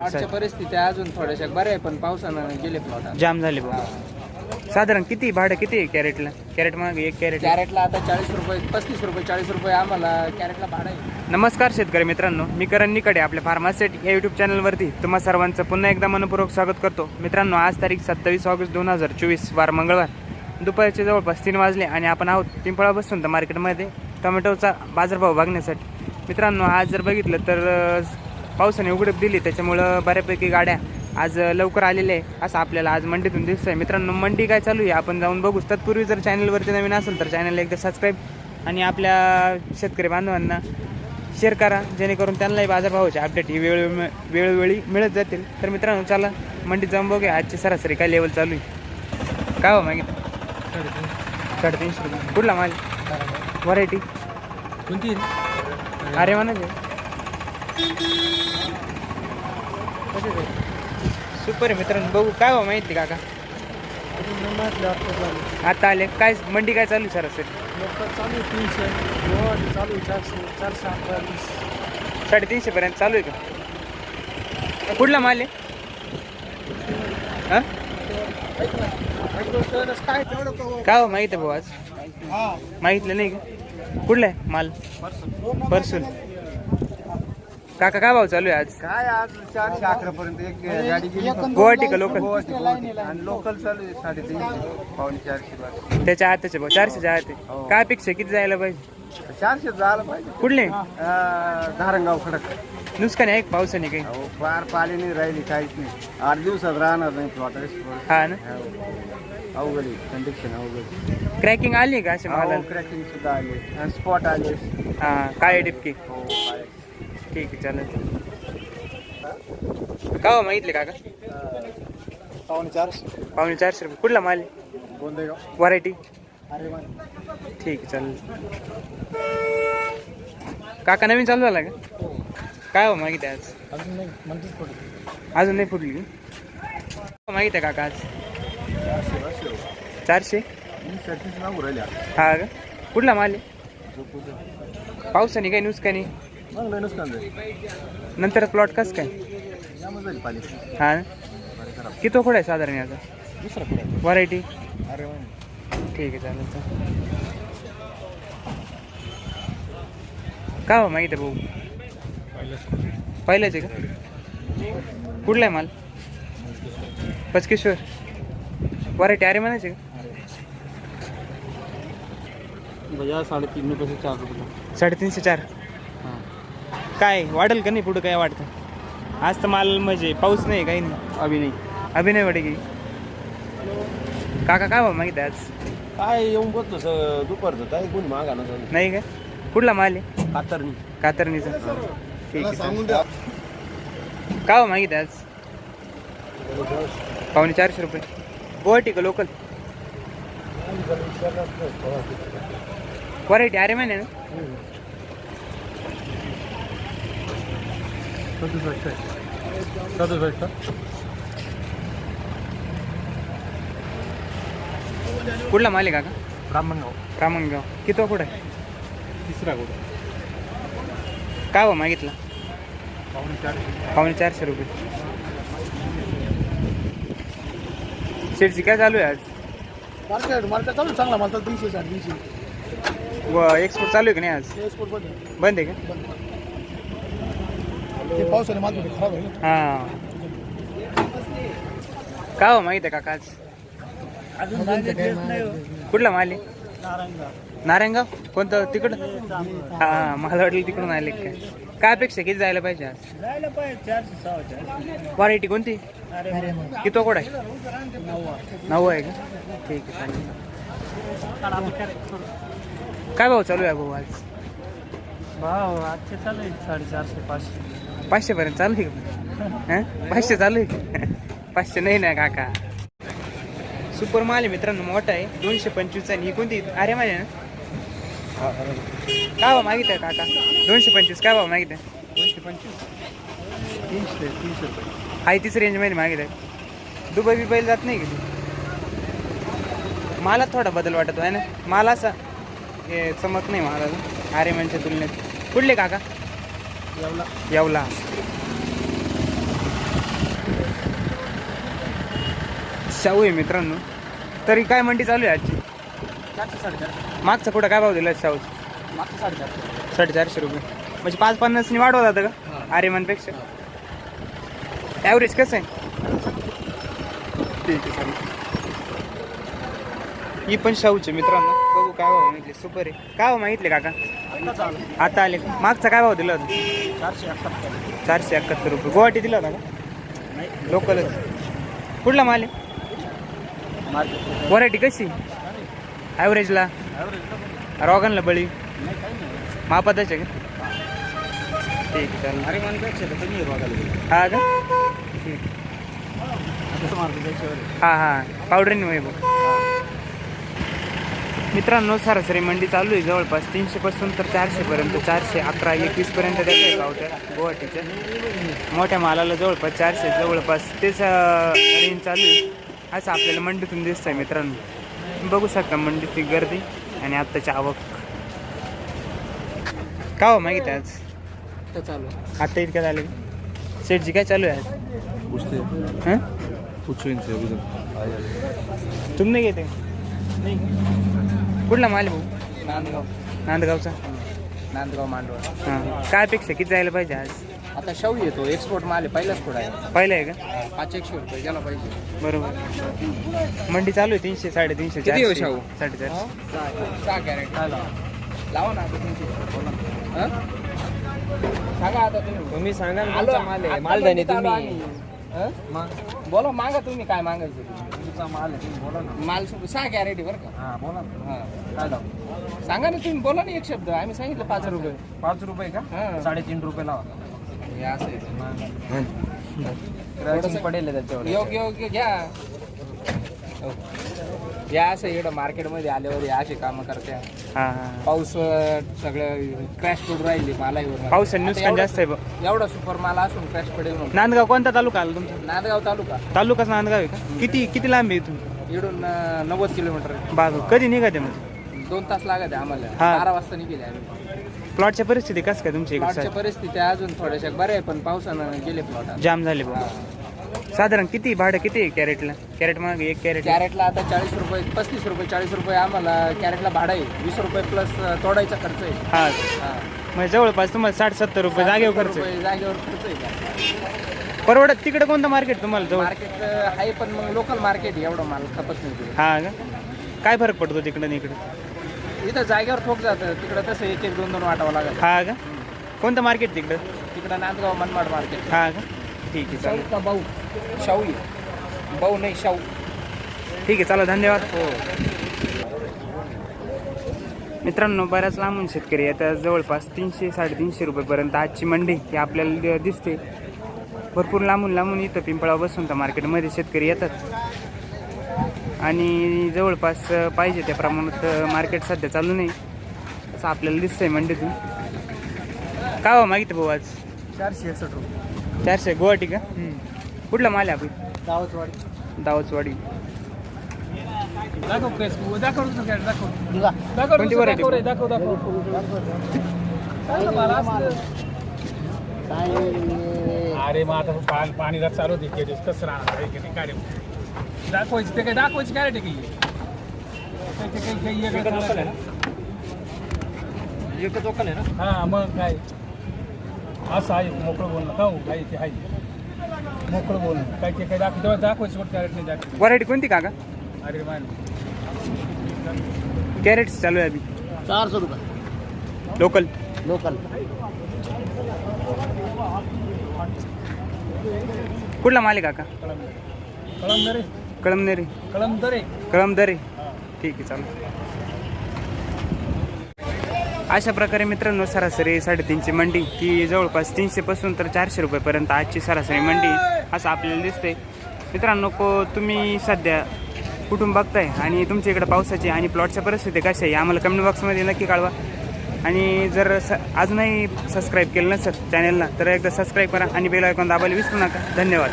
आजच्या परिस्थिती अजून थोड्याशा बऱ्या आहे पण पावसानं गेले प्लॉट जाम झाले बघ साधारण किती भाडं किती आहे कॅरेटला? कॅरेट मागे एक कॅरेट. कॅरेटला आता चाळीस रुपये पस्तीस रुपये चाळीस रुपये आम्हाला कॅरेटला भाडं आहे. नमस्कार शेतकरी मित्रांनो मी करण निकडे आपल्या फार्मासेट या यूट्यूब चॅनलवरती तुम्हा सर्वांचं पुन्हा एकदा मनपूर्वक स्वागत करतो. मित्रांनो आज तारीख सत्तावीस ऑगस्ट दोन हजार चोवीस वार मंगळवार. दुपारचे जवळपास तीन वाजले आणि आपण आहोत पिंपळा बसून तर मार्केटमध्ये टोमॅटोचा बाजारभाव बघण्यासाठी. मित्रांनो आज जर बघितलं तर पावसाने उघडप दिली त्याच्यामुळं बऱ्यापैकी गाड्या आज लवकर आलेल्या आहे असं आपल्याला आज मंडीतून दिसत आहे मित्रांनो मंडी काय चालू आहे? आपण जाऊन बघूच तत्पूर्वी जर चॅनलवरती नवीन असेल तर चॅनलला एकदा सबस्क्राईब आणि आपल्या शेतकरी बांधवांना शेअर करा. जेणेकरून त्यांनाही बाजारभावाचे अपडेट ही वेळ वेळोवेळी मिळत जातील. तर मित्रांनो चला मंडीत जाऊन बघूया. आजची सरासरी काय लेवल चालू आहे? काय हो मागितलं साडेतीनशे रुपये. कुठला माल? व्हरायटी कोणती? अरे म्हणा सुपर मित्रांनो. बघू काय हो माहिती काका? आता आले. काय मंडी काय चालू आहे सर चालू तीनशे चालू चारशे चारशे अकरा साडेतीनशे पर्यंत चालू आहे का? कुठला माल आहे? काय काय हो माहीत आहे भाऊ आज? माहितलं नाही का? कुठला आहे माल? परसून. काका काय भाव चालू आहे आज? काय आज चारशे अकरा पर्यंत एक गाडी गेली. फक्त. गुवाहाटी का लोकल. आणि लोकल चालू आहे साडेतीनशे पावणे चारशे बस. त्याच्या आताचे भाऊ चारशे आत आहे. काय अपेक्षा किती जायला पाहिजे? चारशे झालं पाहिजे. कुठले? अं, धारणगाव खडक. नुकसान आहे का पावसाने काही? अहो फार पाली नाही राहिली काहीच नाही. आठ दिवसात राहणार नाही प्लॉट हा ना? अवघड कंडिशन अवघड क्रॅकिंग आली का असे माल क्रॅकिंग सुद्धा आले आणि स्पॉट आले हा काय टिपकी. हो काय ठीक आहे चालेल. का हो मागितले काका? पावणे चारशे. पावणे चारशे रुपये. कुठला माल? गोंदेगाव. व्हरायटी? ठीक आहे चालेल. काका नवीन चालू झाला का? काय हो मागितले आज? अजून नाही म्हणतेच अजून नाही फुटली का? माहिती आहे काका आज. चारशे हा. का? कुठला माल आहे? पावसाने काही नुसकानी? मग नुकसान जाईल नंतर प्लॉट कस काय? यामध्ये जाईल पाली हा? किती खोड आहे साधारण याचा? दुसरा कुठे व्हरायटी अरे ठीक आहे चालेल चालेल. काय हो माहिती आहे भाऊ? पहिलंच आहे का? कुठला आहे माल? पचकेश्वर व्हरायटी अरे म्हणायचे का? भैया साडेतीन रुपये चार रुपये. साडेतीनशे चार. काय वाढेल का नाही पुढं काय वाटतं आज तर माल म्हणजे पाऊस नाही काही नाही. अभि नाही अभिनय वाटे की? काका काय भाव मागित आज? काय येऊन बघतो स- दुपारचं काय कोणी मागा ना नाही का? कुठला माल आहे? कातरणी. कातरणीचा. ठीक आहे चालेल. काय भाव आज? पावणे चारशे रुपये. गुवाहाटी का लोकल व्हरायटी अरे महिने ना? कुठला माल आहे काका ब्राह्मणगाव. रामनगाव किती कुठं आहे? तिसरा कुठं? काय भाव मागितला? पावणे चारशे. पावणे चारशे रुपये. शेटची काय चालू आहे आज? मार्केट मार्केट चालू चांगला मला तर तीनशे साडे तीनशे व एक्सपोर्ट चालू आहे का नाही आज? एक्सपोर्ट बंद आहे. का? ते पावसाने थोडी खराब आहे ना? हां. काय हो माहिती आहे काका आज अजून कुठला माल आहे? नारायणगाव कोणतं? तिकडं? हां मला वाटलं तिकडून आले काय. काय अपेक्षा किती जायला पाहिजे आज? जायला पाहिजे चारशे सहा चारशे व्हरायटी कोणती? अरे किती कोड आहे नऊ आहे का? ठीक आहे चालेल. काय भाऊ चालू आहे भाऊ आज? भाव आजचे चालू आहे साडेचारशे पाचशे. पाचशे पर्यंत चालू आहे का? पाचशे चालू आहे? पाचशे नाही ना काका. सुपर माल आहे मित्रांनो मोठा आहे. दोनशे पंचवीस आणि ही कोणती? अरे माझ्या ना. काय भाव मागित आहे काका? दोनशे पंचवीस काय भाव मागित आहे दोनशे पंचवीस. तीनशे तीनशे रुपये. हाय तीच रेंजमध्ये मागित आहे दुबई बिबाईला जात नाही का मला थोडा बदल वाटतो आहे ना. मला असा हे चमक नाही मला अरे म्हणजे तुलनेत. कुठले काका? येवला. शाहू आहे मित्रांनो. तरी काय मंडी चालू आहे आजची? मागचा कुठं काय भाव दिला शाहू साडे चारशे रुपये. म्हणजे पाच पन्नासनी वाढवत आता का? आरेमानपेक्षा ॲव्हरेज कसं आहे? ठीक आहे चालेल. ही पण शाहूचे मित्रांनो. बघू काय भाव माहितले सुपर आहे. काय माहितले काका? आता आले. मागचा काय भाव दिला? होता चारशे अठ्ठावन्न चारशे एकाहत्तर रुपये. गुवाहाटी दिला होता का? नाही. लोकलच. कुठला माल आहे? मार्केट व्हरायटी कशी? ॲव्हरेजला रॉगनला बळी? नाही नाही महापदाचे का? ठीक आहे चालेल. अरे मनपेक्षा तर कमी आहे बघायला हा का? ठीक आता मार्केट हा हा. पावडरनी वय बघ. मित्रांनो सरासरी मंडी चालू आहे. जवळपास तीनशे पासून तर चारशे पर्यंत चारशे अकरा एकवीस पर्यंत देत आहे गावठ्या गुवाहाटीच्या. मोठ्या मालाला जवळपास चारशे जवळपास तेच रेंज चालू आहे. असं आपल्याला मंडीतून दिसतंय मित्रांनो. बघू शकता मंडीची गर्दी आणि आत्ताची आवक. का हो मागितलं आज? चालू आहे. आता इतक्या झाले? सेटजी काय चालू आहे हां? पूछो इनसे उधर तुम नाही घेते कुठला माल आहे भाऊ? नांदगाव. नांदगावचा? नांदगाव मांडवळ. हां. काय अपेक्षा? किती जायला पाहिजे आज? आता शाहू येतो. एक्सपोर्ट माल आहे. पहिलाच पुढे आहे? पहिलं आहे का? पाच एकशे रुपये गेला पाहिजे. बरोबर. मंडी चालू आहे तीनशे साडेतीनशे किती हो चारशे, शाहू? साडेचारशे. सहा कॅरेट. लावा ना आता तुमची बोला. हं? सांगा आता तुम्ही. तुम्ही सांगा ना आलो, तुमचा माल आहे. आता मालधनी तुम्ही. आम्ही. हं? बोला मागा तुम्ही काय मागायचं. माल आहे तुम्ही बोला ना. माल सु- सहा आहे बरं का? हाँ बोला हां. काय लावू? सांगा ना तुम्ही बोला ना एक शब्द. आम्ही सांगितलं पाच रुपये. पाच रुपये का? हां. साडेतीन रुपये लावा. हे असं आहे. क्रॅचिंग पडेल आहे त्याच्यावर. योग्य योग्य घ्या. हो. या असं इकडं मार्केटमध्ये आल्यावर या असे कामं करत्या. हां हां. पाऊस अं, सगळं क्रॅश पडून राहिली मला पावसाने नुकसान जास्त आहे एवढा सुपर माल असून क्रॅश पडेल म्हणून. नांदगाव कोणता तालुका आला तुमचा? नांदगाव तालुका. तालुकाच नांदगाव आहे का? किती किती लांब आहे इथून? इकडून अं, नव्वद किलोमीटर आहे. बाजू कधी निघाते मग? दोन तास लागत आहे आम्हाला. हा. बारा वाजता निघेले आम्ही. प्लॉटच्या परिस्थिती कसं काय तुमच्या प्लॉटच्या इकडे परिस्थिती अजून थोड्याशा बऱ्या आहे पण पावसानं गेले प्लॉट जाम झाले बघ. साधारण किती भाडं किती आहे कॅरेटला? कॅरेट मागे एक कॅरेट. कॅरेटला आता चाळीस रुपये पस्तीस रुपये चाळीस रुपये आम्हाला कॅरेटला भाडं आहे. वीस रुपये प्लस तोडायचा खर्च आहे. हा. हा. म्हणजे जवळपास तुम्हाला साठ सत्तर रुपये जागेवर खर्च आहे. रुपये जागेवर खर्च आहे परवडत तिकडे कोणतं मार्केट तुम्हाला जवळ? मार्केट आहे पण मग लोकल मार्केट आहे एवढं माल खपत नाही तिकडे. हा का? काय फरक पडतो तिकडे आणि इकडे? इथं जागेवर ठोक जातं तिकडं तसं एक एक दोन दोन वाटावं लागत. हा का? कोणतं मार्केट तिकडं? तिकडं नांदगाव मनमाड मार्केट हा का? ठीक आहे शाहू चालेल. का भाऊ? शाहू आहे. भाऊ नाही शाहू. ठीक आहे चला धन्यवाद. हो. मित्रांनो बऱ्याच लांबून शेतकरी आता जवळपास तीनशे साडेतीनशे रुपयेपर्यंत आजची मंडी ही आपल्याला दि- दिसते. भरपूर लांबून लांबून इथं पिंपळा बसून तर मार्केटमध्ये शेतकरी येतात. आणि जवळपास पाहिजे त्या प्रमाणात मार्केट सध्या चालू नाही. असं आपल्याला दिसतंय मंडीतून. का हो मागितलं भाऊ आज? चारशे एकसष्ट रुपये. चारशे गुवाहाटी का कुठला माल आहे आपण दावतवाडी दावचवाडी दाखव प्रेस दाखव दाखव कोणती variety? दाखव रे, दाखव दाखव चांगलं माल असलं. अरे मग आता पाणी पाणी जर चालू होते के दिवस कसं राहणार आहे की नाही काय रे? दाखवायची ते काही दाखवायची काय रे काही काही- काही- काही- काही ना? एकच आहे ना हा मग काय असं आहे मोकळं बोलणं. का हो? काय ते आहे. मोकळं बोलणं. काय ते काही दाखव तेव्हा दाखवायची वाटतं कॅरेट नाही दाखव व्हरायटी कोणती काका? अरे मान. कॅरेट्स चालू आहे अभि. चारशे रुपये. लोकल लोकल कुठला माल आहे काका? कळमदरे कळमनेरी कळमदरे कळमदरे ठीक आहे चालेल अशा प्रकारे मित्रांनो सरासरी साडेतीनशे मंडी की जवळपास तीनशेपासून तर चारशे रुपयेपर्यंत आजची सरासरी मंडी असं आपल्याला दिसते मित्रांनो को तुम्ही सध्या कुठून बघताय आणि तुमच्या इकडं पावसाची आणि प्लॉटच्या परिस्थिती कशा आहे आम्हाला कमेंट बॉक्समध्ये नक्की कळवा. आणि जर स अजूनही सबस्क्राईब केलं नसेल चॅनलला तर एकदा सबस्क्राईब करा आणि बेल आयकॉन दाबायला विसरू नका. धन्यवाद.